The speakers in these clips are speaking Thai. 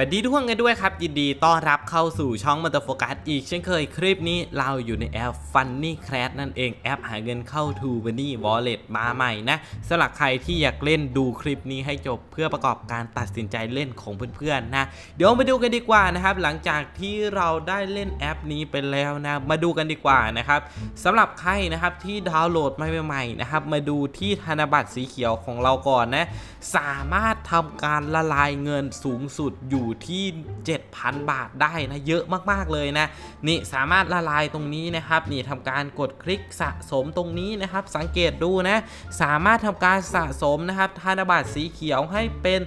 วัสดีทุกคนกันด้วยครับ ยินดีต้อนรับเข้าสู่ช่องมันตโฟกัสอีกเช่นเคยคลิปนี้เราอยู่ในแอป Funny c r a s นั่นเองแอปหาเงินเข้า t o b a n y Wallet มาใหม่นะสำหรับใครที่อยากเล่นดูคลิปนี้ให้จบเพื่อประกอบการตัดสินใจเล่นของเพื่อนๆนะ เดี๋ยวมาดูกันดีกว่านะครับ หลังจากที่เราได้เล่นแอปนี้ไปแล้วนะ มาดูกันดีกว่านะครับสำหรับใครนะครับที่ดาวน์โหลดมาใหม่ๆนะครับมาดูที่ธนบัตรสีเขียวของเราก่อนนะสามารถทำการละลายเงินสูงสุดอยู่ที่ 7,000 บาทได้นะเยอะมากๆเลยนะนี่สามารถละลายตรงนี้นะครับนี่ทำการกดคลิกสะสมตรงนี้นะครับ สังเกตดูนะ สามารถทำการสะสมนะครับธนบัตรสีเขียวให้เป็น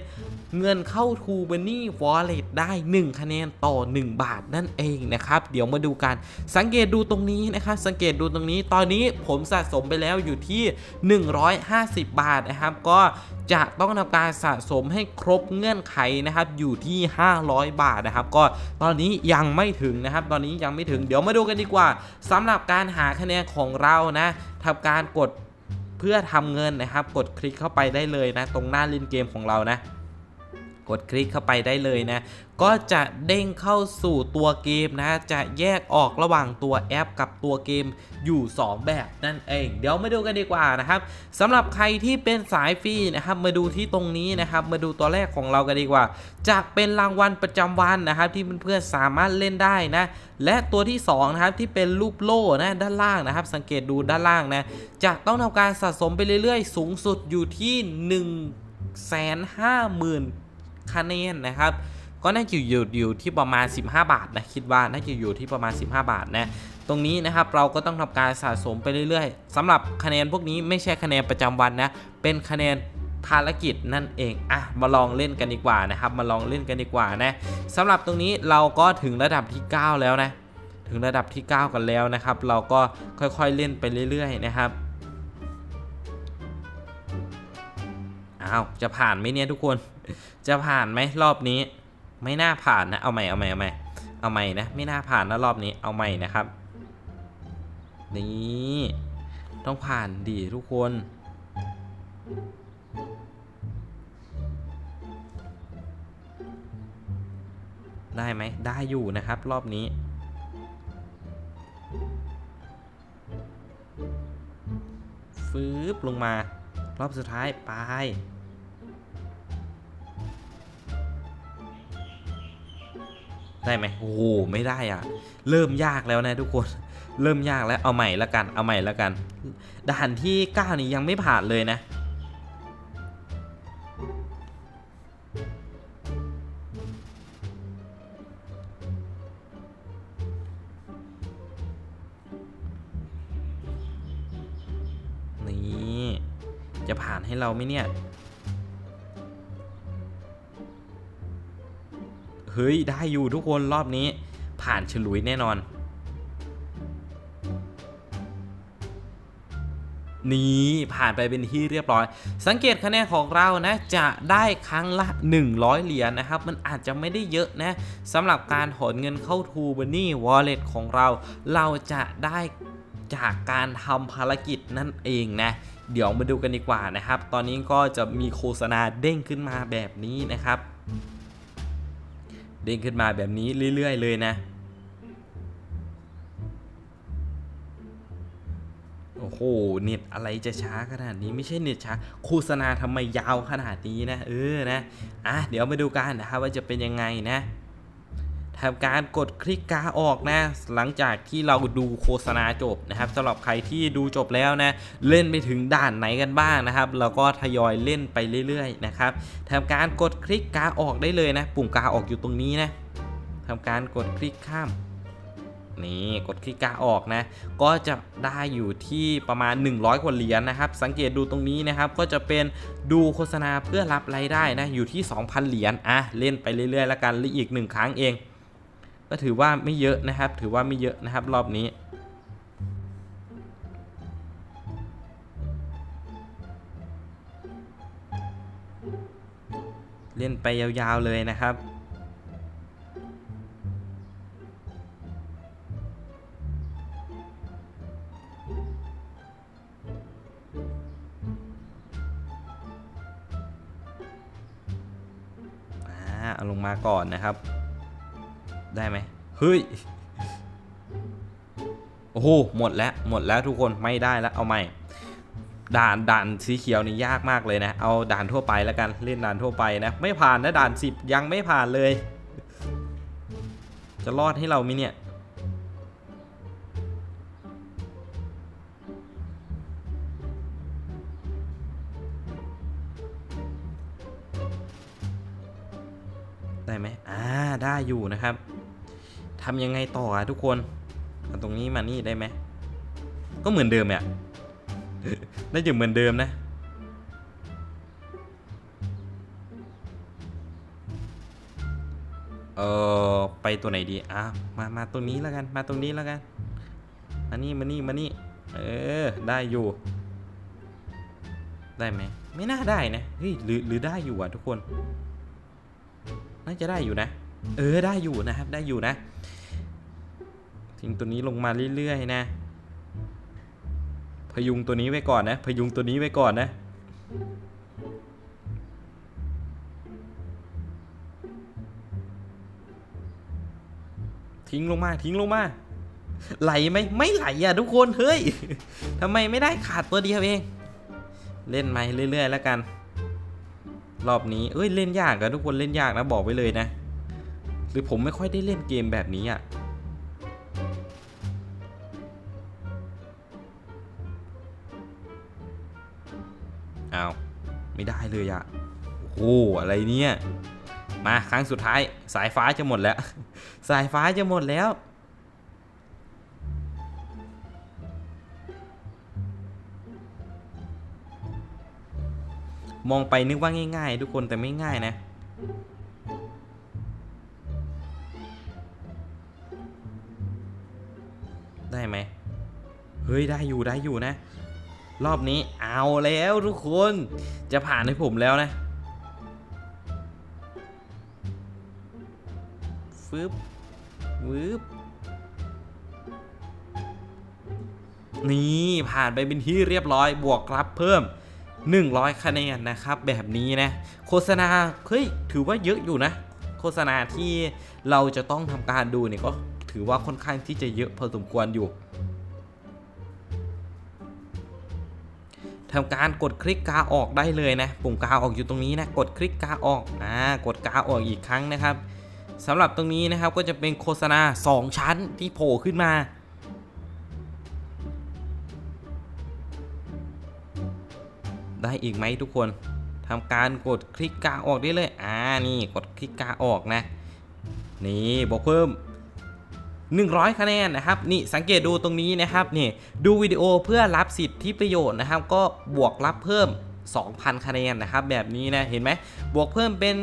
เงินเข้า t o b a n y Wallet ได้ 1 คะแนนต่อ 1 บาทนั่นเองนะครับ เดี๋ยวมาดูกัน สังเกตดูตรงนี้นะครับ สังเกตดูตรงนี้ ตอนนี้ผมสะสมไปแล้วอยู่ที่ 150 บาทนะครับ ก็จะต้องทำการสะสมให้ครบเงื่อนไขนะครับ อยู่ที่ 500 บาทนะครับ ก็ตอนนี้ยังไม่ถึงนะครับ ตอนนี้ยังไม่ถึง เดี๋ยวมาดูกันดีกว่าสำหรับการหาคะแนนของเรานะทำการกดเพื่อทำเงินนะครับ กดคลิกเข้าไปได้เลยนะ ตรงหน้าล่นเกมของเรานะ กดคลิกเข้าไปได้เลยนะ ก็จะเด้งเข้าสู่ตัวเกมนะ จะแยกออกระหว่างตัวแอป กับตัวเกมอยู่ 2 แบบนั่นเอง เดี๋ยวมาดูกันดีกว่านะครับสำหรับใครที่เป็นสายฟรีนะครับ มาดูที่ตรงนี้นะครับ มาดูตัวแรกของเรากันดีกว่า จะเป็นรางวัลประจำวันนะครับ ที่เพื่อนๆสามารถเล่นได้นะ และตัวที่2นะครับที่เป็นรูปโล่นะด้านล่างนะครับ สังเกตดูด้านล่างนะ จะต้องทำการสะสมไปเรื่อยๆ สูงสุดอยู่ที่ 1 5 0 0 0 0 คะแนนนะครับก็น่าจะอยู่อยู่ที่ประมาณ 15 บาทนะคิดว่าน่าจะอยู่ที่ประมาณ 15 บาทนะตรงนี้นะครับเราก็ต้องทำการสะสมไปเรื่อยๆสำหรับคะแนนพวกนี้ไม่ใช่คะแนนประจำวันนะเป็นคะแนนภารกิจนั่นเองอะมาลองเล่นกันดีกว่านะครับ มาลองเล่นกันดีกว่านะสำหรับตรงนี้เราก็ถึงระดับที่ 9 แล้วนะถึงระดับที่ 9 กันแล้วนะครับ เราก็ค่อยๆเล่นไปเรื่อยๆนะครับอ้าวจะผ่านไหมเนี่ยทุกคนจะผ่านไหมรอบนี้ ไม่น่าผ่านนะ เอาใหม่เอาใหม่เอาใหม่เอาใหม่นะ ไม่น่าผ่านนะรอบนี้เอาใหม่นะครับ นี่ต้องผ่านดีทุกคนได้ไหม ได้อยู่นะครับรอบนี้ ฟืบลงมา รอบสุดท้ายไป ได้ไหมโอ้โหไม่ได้อะเริ่มยากแล้วนะทุกคน เริ่มยากแล้วเอาใหม่ละกัน เอาใหม่ละกัน ด่านที่ 9 นี้ยังไม่ผ่านเลยนะ นี่ จะผ่านให้เราไหมเนี่ย เฮ้ย ได้อยู่ทุกคนรอบนี้ ผ่านฉลุยแน่นอน นี่ผ่านไปเป็นที่เรียบร้อย สังเกตคะแนนของเรานะ จะได้ครั้งละ 100 เหรียญนะครับ มันอาจจะไม่ได้เยอะนะสำหรับการถอนเงินเข้า t ูบันนี่วอลเล็ตของเรา เราจะได้จากการทำภารกิจนั่นเองนะ เดี๋ยวมาดูกันดีกว่านะครับ ตอนนี้ก็จะมีโฆษณาเด้งขึ้นมาแบบนี้นะครับ เด้งขึ้นมาแบบนี้เรื่อย ๆ เลยนะ โอ้โห เน็ตอะไรจะช้าขนาดนี้ไม่ใช่เน็ตช้า โฆษณาทำไมยาวขนาดนี้นะ เออนะ อะ เดี๋ยวมาดูกันนะครับว่าจะเป็นยังไงนะ ทำการกดคลิกกาออกนะ หลังจากที่เราดูโฆษณาจบนะครับสำหรับใครที่ดูจบแล้วนะเล่นไปถึงด่านไหนกันบ้างนะครับเราก็ทยอยเล่นไปเรื่อยๆนะครับทำการกดคลิกกาออกได้เลยนะปุ่มกาออกอยู่ตรงนี้นะทำการกดคลิกข้ามนี่กดคลิกกาออกนะ ก็จะได้อยู่ที่ประมาณ 100กว่าเหรียญนะครับ สังเกตดูตรงนี้นะครับ ก็จะเป็นดูโฆษณาเพื่อรับรายได้นะ อยู่ที่ 2,000 เหรียญ อะ เล่นไปเรื่อยๆ แล้วกัน หรืออีก 1 ครั้งเอง ก็ถือว่าไม่เยอะนะครับ ถือว่าไม่เยอะนะครับรอบนี้เล่นไปยาวๆเลยนะครับ เอาลงมาก่อนนะครับ ได้ไหมเฮ้ย โอ้โห หมดแล้ว หมดแล้วทุกคน ไม่ได้แล้ว เอาใหม่ ด่านด่านสีเขียวนี่ยากมากเลยนะ เอาด่านทั่วไปแล้วกัน เล่นด่านทั่วไปนะ ไม่ผ่านนะด่าน10ยังไม่ผ่านเลย จะรอดให้เราไหมเนี่ย ได้ไหมอ่า ได้อยู่นะครับ ทำยังไงต่ออะทุกคนเอาตรงนี้มานี่ได้ไหม ก็เหมือนเดิมเนี่ยน่าจะเหมือนเดิมนะ เออไปตัวไหนดี อะ มามาตรงนี้แล้วกัน มาตรงนี้แล้วกัน มานี่มานี่มานี่ เออ ได้อยู่ ได้ไหม ไม่น่าได้นะ เฮ้ย หรือ หรือได้อยู่อะทุกคน น่าจะได้อยู่นะ เออ ได้อยู่นะครับ ได้อยู่นะ ทิ้งตัวนี้ลงมาเรื่อยๆนะพยุงตัวนี้ไว้ก่อนนะ พยุงตัวนี้ไว้ก่อนนะ ทิ้งลงมาทิ้งลงมา ไหลไหมไม่ไหลอะทุกคนเฮ้ยทำไมไม่ได้ขาดตัวเดียวเอง เล่นไหมเรื่อย ๆ แล้วกัน รอบนี้เอ้ยเล่นยากอะทุกคนเล่นยากนะบอกไว้เลยนะ หรือผมไม่ค่อยได้เล่นเกมแบบนี้อะ อ้าวไม่ได้เลยอะโอ้โหอะไรเนี่ย มาครั้งสุดท้ายสายฟ้าจะหมดแล้ว สายฟ้าจะหมดแล้วมองไปนึกว่าง่าย ๆ ทุกคนแต่ไม่ง่ายนะ ได้ไหมเฮ้ยได้อยู่ได้อยู่นะ รอบนี้เอาแล้วทุกคนจะผ่านให้ผมแล้วนะฟึบวืบนี่ผ่านไปเป็นที่เรียบร้อยบวกรับเพิ่ม 100 คะแนนนะครับ แบบนี้นะ โฆษณาเฮ้ยถือว่าเยอะอยู่นะ โฆษณาที่เราจะต้องทำการดูเนี่ยก็ถือว่าค่อนข้างที่จะเยอะพอสมควรอยู่ ทำการกดคลิกกาออกได้เลยนะ ปุ่มกาออกอยู่ตรงนี้นะ กดคลิกกาออกอ่ากดกาออกอีกครั้งนะครับสำหรับตรงนี้นะครับก็จะเป็นโฆษณา 2 ชั้นที่โผล่ขึ้นมาได้อีกไหมทุกคนทำการกดคลิกกาออกได้เลย อ่า นี่กดคลิกกาออกนะ นี่บอกเพิ่ม 100 คะแนนนะครับนี่สังเกตดูตรงนี้นะครับนี่ดูวิดีโอเพื่อรับสิทธิประโยชน์นะครับ ก็บวกรับเพิ่ม 2,000 คะแนนนะครับ แบบนี้นะเห็นไหมบวกเพิ่มเป็น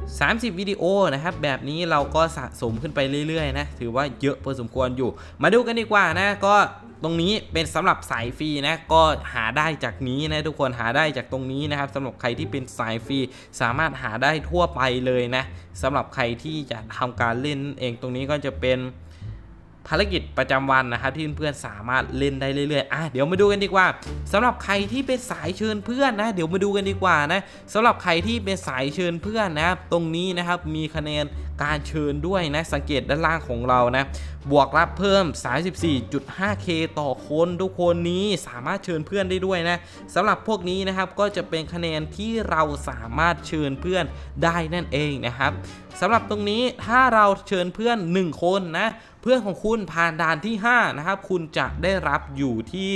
30 วิดีโอนะครับ แบบนี้เราก็สะสมขึ้นไปเรื่อยๆนะถือว่าเยอะพอสมควรอยู่ มาดูกันดีกว่านะก็ ตรงนี้เป็นสำหรับสายฟรีนะก็หาได้จากนี้นะทุกคนหาได้จากตรงนี้นะครับสำหรับใครที่เป็นสายฟรีสามารถหาได้ทั่วไปเลยนะสำหรับใครที่จะทำการเล่นเองตรงนี้ก็จะเป็นภารกิจประจำวันนะครับที่เพื่อนๆสามารถเล่นได้เรื่อยๆ อะเดี๋ยวมาดูกันดีกว่าสำหรับใครที่เป็นสายเชิญเพื่อนนะ เดี๋ยวมาดูกันดีกว่านะสำหรับใครที่เป็นสายเชิญเพื่อนนะครับตรงนี้นะครับมีคะแนน การเชิญด้วยนะ สังเกตด้านล่างของเรานะ บวกรับเพิ่ม 34.5k ต่อคนทุกคนนี้สามารถเชิญเพื่อนได้ด้วยนะสำหรับพวกนี้นะครับก็จะเป็นคะแนนที่เราสามารถเชิญเพื่อนได้นั่นเองนะครับสำหรับตรงนี้ถ้าเราเชิญเพื่อน 1 คนนะ เพื่อนของคุณผ่านด่านที่ 5 นะครับ คุณจะได้รับอยู่ที่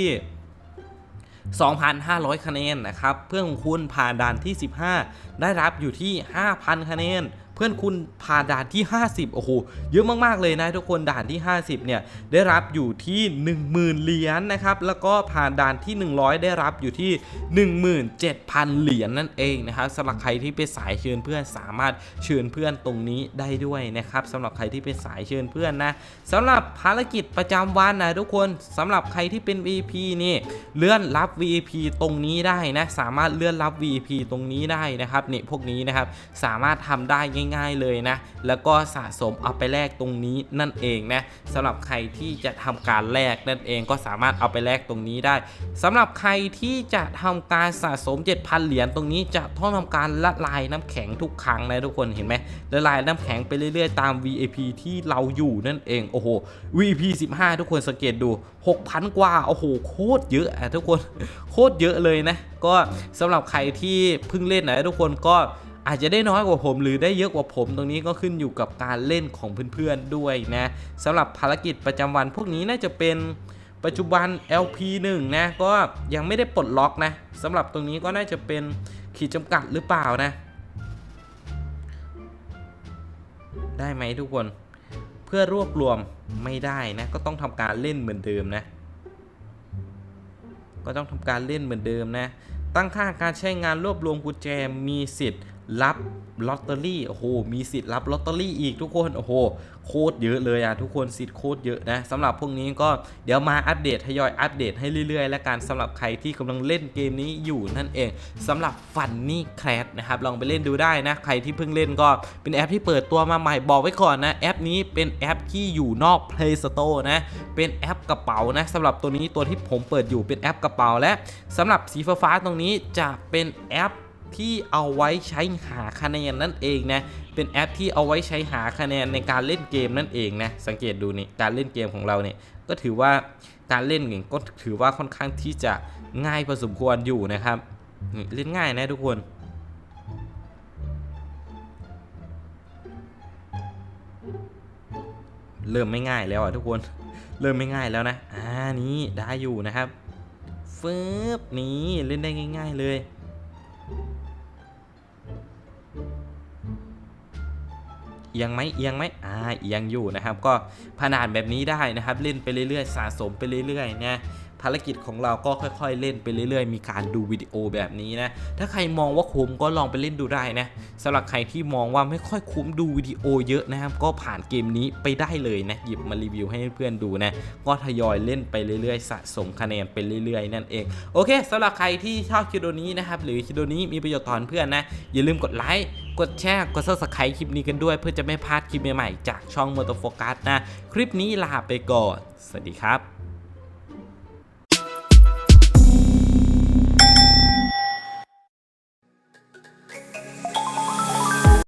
2,500 คะแนนนะครับ เพื่อนของคุณผ่านด่านที่ 15 ได้รับอยู่ที่ 5,000 คะแนน เพื่อนคุณผ่านด่านที่ 50 โอ้โห เยอะมาก ๆ เลยนะทุกคนด่านที่ 50 เนี่ย ได้รับอยู่ที่ 10,000 เหรียญนะครับ แล้วก็ผ่านด่านที่ 100 ได้รับอยู่ที่ 17,000 เหรียญนั่นเองนะครับสำหรับใครที่เป็นสายเชิญเพื่อนสามารถเชิญเพื่อนตรงนี้ได้ด้วยนะครับสำหรับใครที่เป็นสายเชิญเพื่อนนะสำหรับภารกิจประจำวันนะทุกคนสำหรับใครที่เป็น V.P. นี่เลื่อนรับ V.P. ตรงนี้ได้นะสามารถเลื่อนรับ V.P. ตรงนี้ได้นะครับนี่พวกนี้นะครับสามารถทำได้ง่ายๆเลยนะ แล้วก็สะสมเอาไปแลกตรงนี้นั่นเองนะสำหรับใครที่จะทำการแลกนั่นเองก็สามารถเอาไปแลกตรงนี้ได้สำหรับใครที่จะทำการสะสม 7,000 เหรียญตรงนี้จะต้องทำการละลายน้ำแข็งทุกครั้งนะทุกคนเห็นไหมละลายน้ำแข็งไปเรื่อยๆตาม VIP ที่เราอยู่นั่นเองโอ้โห VIP 15 ทุกคนสังเกตดู 6,000 กว่าโอ้โหโคตรเยอะอะทุกคนโคตรเยอะเลยนะ ก็สำหรับใครที่เพิ่งเล่นนะทุกคนก็ อาจจะได้น้อยกว่าผม หรือได้เยอะกว่าผมตรงนี้ก็ขึ้นอยู่กับการเล่นของเพื่อนๆด้วยนะสำหรับภารกิจประจำวันพวกนี้น่าจะเป็นปัจจุบัน LP1 นะก็ยังไม่ได้ปลดล็อกนะสำหรับตรงนี้ก็น่าจะเป็นขีดจำกัดหรือเปล่านะ ได้ไหมทุกคน เพื่อรวบรวมไม่ได้นะก็ต้องทำการเล่นเหมือนเดิมนะ ก็ต้องทำการเล่นเหมือนเดิมนะ ตั้งค่าการใช้งานรวบรวมกุญแจมีสิทธิ์ รับลอตเตอรี่โอ้โหมีสิทธิ์รับลอตเตอรี่อีกทุกคนโอ้โหโคตรเยอะเลยอะทุกคนสิทธิ์โคตรเยอะนะสำหรับพวกนี้ก็เดี๋ยวมาอัปเดตทยอยอัปเดตให้เรื่อยๆ และกันสำหรับใครที่กำลังเล่นเกมนี้อยู่นั่นเองสำหรับฟันนี่แครดนะครับลองไปเล่นดูได้นะใครที่เพิ่งเล่นก็เป็นแอปที่เปิดตัวมาใหม่บอกไว้ก่อนนะแอปนี้เป็นแอปที่อยู่นอก Play Store นะเป็นแอปกระเป๋านะสำหรับตัวนี้ตัวที่ผมเปิดอยู่เป็นแอปกระเป๋าและสำหรับสีฟ้าๆตรงนี้จะเป็นแอป ที่เอาไว้ใช้หาคะแนนนั่นเองนะ เป็นแอปที่เอาไว้ใช้หาคะแนนในการเล่นเกมนั่นเองนะ สังเกตดูนี่ การเล่นเกมของเราเนี่ยก็ถือว่าการเล่นเนี่ยก็ถือว่าค่อนข้างที่จะง่ายพอสมควรอยู่นะครับเล่นง่ายนะทุกคนเริ่มไม่ง่ายแล้วอะทุกคน เริ่มไม่ง่ายแล้วนะ อ่านี่ได้อยู่นะครับฟืบนี่เล่นได้ง่าย ๆ เลย เอียงไหมเอียงไหมอ่าเอียงอยู่นะครับ ก็ขนาดแบบนี้ได้นะครับเล่นไปเรื่อยๆ สะสมไปเรื่อยๆนะภารกิจของเราก็ค่อยๆ เล่นไปเรื่อย ๆ มีการดูวิดีโอแบบนี้นะ ถ้าใครมองว่าคุ้มก็ลองไปเล่นดูได้นะสำหรับใครที่มองว่าไม่ค่อยคุ้มดูวิดีโอเยอะนะครับ ก็ผ่านเกมนี้ไปได้เลยนะ หยิบมารีวิวให้เพื่อนดูนะ ก็ทยอยเล่นไปเรื่อยๆ สะสมคะแนนไปเรื่อยๆ นั่นเอง โอเคสำหรับใครที่ชอบคลิปวิดีโอนี้นะครับ หรือคลิปวิดีโอนี้มีประโยชน์ต่อเพื่อนนะ อย่าลืมกดไลค์ กดแชร์กด subscribe คลิปนี้กันด้วย เพื่อจะไม่พลาดคลิปใหม่ๆจากช่องมอเตอร์โฟกัสนะ คลิปนี้ลาไปก่อน สวัสดีครับ